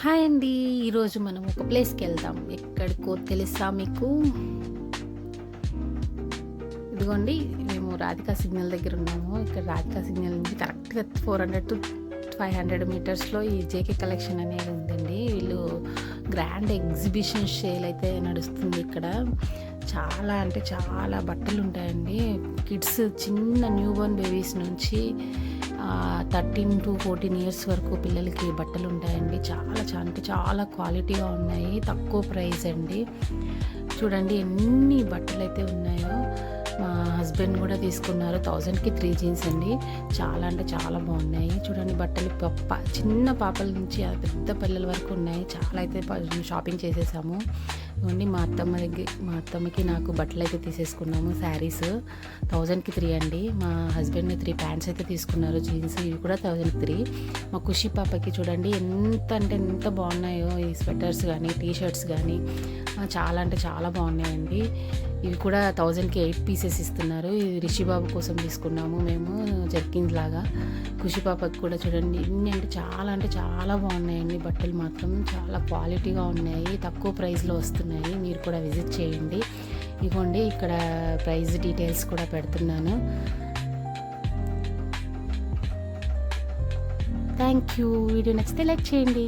Hi అండి. ఈరోజు మనం ఒక ప్లేస్కి వెళ్దాం. ఎక్కడికో తెలుసా మీకు? ఇదిగోండి మేము రాధికా సిగ్నల్ దగ్గర ఉన్నాము. ఇక్కడ రాధికా సిగ్నల్ నుంచి కరెక్ట్గా four hundred to five hundred మీటర్స్లో ఈ జేకే కలెక్షన్ అనేది ఉందండి. వీళ్ళు గ్రాండ్ ఎగ్జిబిషన్ షేల్ అయితే నడుస్తుంది ఇక్కడ. చాలా అంటే చాలా బట్టలు ఉంటాయండి కిడ్స్ చిన్న న్యూ బోర్న్ బేబీస్ నుంచి థర్టీన్ టు ఫోర్టీన్ ఇయర్స్ వరకు పిల్లలకి బట్టలు ఉంటాయండి చాలా అంటే చాలా క్వాలిటీగా ఉన్నాయి. తక్కువ ప్రైస్ అండి. చూడండి ఎన్ని బట్టలు అయితే ఉన్నాయో. మా హస్బెండ్ కూడా తీసుకున్నారు. థౌజండ్కి త్రీ జీన్స్ అండి. చాలా అంటే చాలా బాగున్నాయి. చూడండి బట్టలు చిన్న పాపల నుంచి పెద్ద పిల్లల వరకు ఉన్నాయి. చాలా అయితే షాపింగ్ చేసేసాము. ఓన్లీ మా అత్తమ్మ దగ్గర మా అత్తమ్మకి నాకు బట్టలు అయితే తీసేసుకున్నాము శారీస్. థౌజండ్కి త్రీ అండి. మా హస్బెండ్ త్రీ ప్యాంట్స్ అయితే తీసుకున్నారు జీన్స్. ఇవి కూడా థౌజండ్ త్రీ. మా ఖుషి పాపకి చూడండి ఎంత అంటే ఎంత బాగున్నాయో ఈ స్వెటర్స్ కానీ టీ షర్ట్స్ కానీ చాలా అంటే చాలా బాగున్నాయండి. ఇవి కూడా థౌజండ్కి ఎయిట్ పీసెస్ ఇస్తున్నారు. ఇది రిషిబాబు కోసం తీసుకున్నాము మేము జర్కిన్స్ లాగా. ఖుషి పాపకి కూడా చూడండి ఇన్ని అంటే చాలా అంటే చాలా బాగున్నాయండి బట్టలు మాత్రం. చాలా క్వాలిటీగా ఉన్నాయి తక్కువ ప్రైస్లో వస్తున్నాయి. మీరు కూడా విజిట్ చేయండి. ఇవ్వండి ఇక్కడ ప్రైస్ డీటెయిల్స్ కూడా పెడుతున్నాను. థ్యాంక్ యూ వీడియో నచ్చితే లైక్ చేయండి.